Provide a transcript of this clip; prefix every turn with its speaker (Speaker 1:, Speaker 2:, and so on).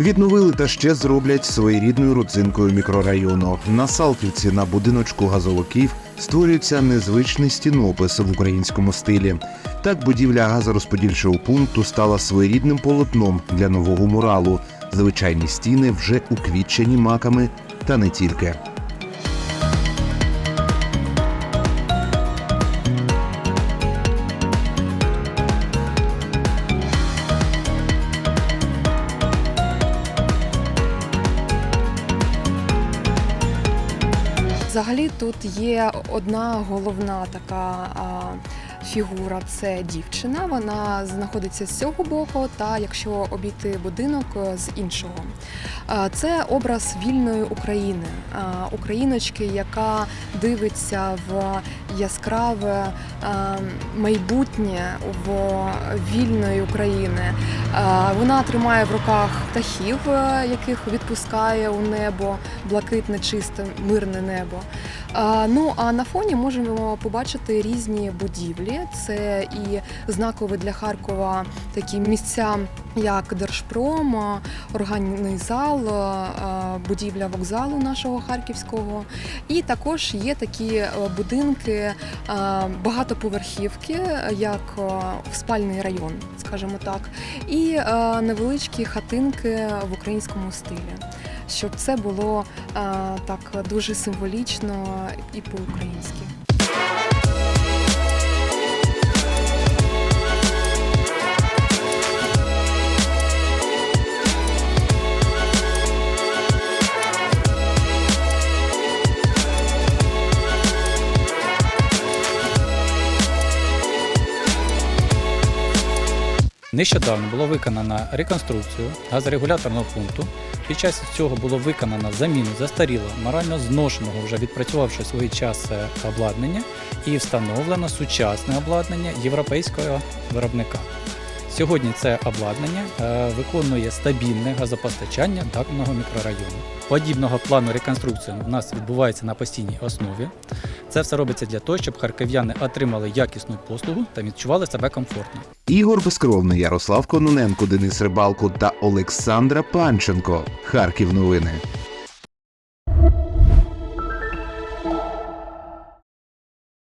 Speaker 1: Відновили та ще зроблять своєрідною родзинкою мікрорайону. На Салтівці на будиночку газовиків створюється незвичний стінопис в українському стилі. Так будівля газорозподільчого пункту стала своєрідним полотном для нового муралу. Звичайні стіни вже уквітчені маками та не тільки.
Speaker 2: Взагалі тут є одна головна така фігура це дівчина. Вона знаходиться з цього боку, та якщо обійти будинок е, з іншого. Це образ вільної України, україночки, яка дивиться в яскраве майбутнє в вільної України. Вона тримає в руках птахів, е, яких відпускає у небо, блакитне, чисте, мирне небо. Ну а на фоні можемо побачити різні будівлі. Це і знакові для Харкова такі місця, як Держпром, органний зал, будівля вокзалу нашого харківського. І також є такі е, будинки багатоповерхівки, як е, в спальний район, скажімо так, і е, невеличкі хатинки в українському стилі. Щоб це було е, так дуже символічно і по-українськи.
Speaker 3: Нещодавно було виконано реконструкцію газорегуляторного пункту. Під час цього було виконано заміну застарілого, морально зношеного, вже відпрацювавши свій час е, обладнання і встановлено сучасне обладнання європейського виробника. Сьогодні це обладнання е, виконує стабільне газопостачання даного мікрорайону. Подібного плану реконструкції у нас відбувається на постійній основі. Це все робиться для того, щоб харків'яни отримали якісну послугу та відчували себе комфортно.
Speaker 1: Ігор Безкровний, Ярослав Кононенко, Денис Рибалко та Олександра Панченко. Харків новини.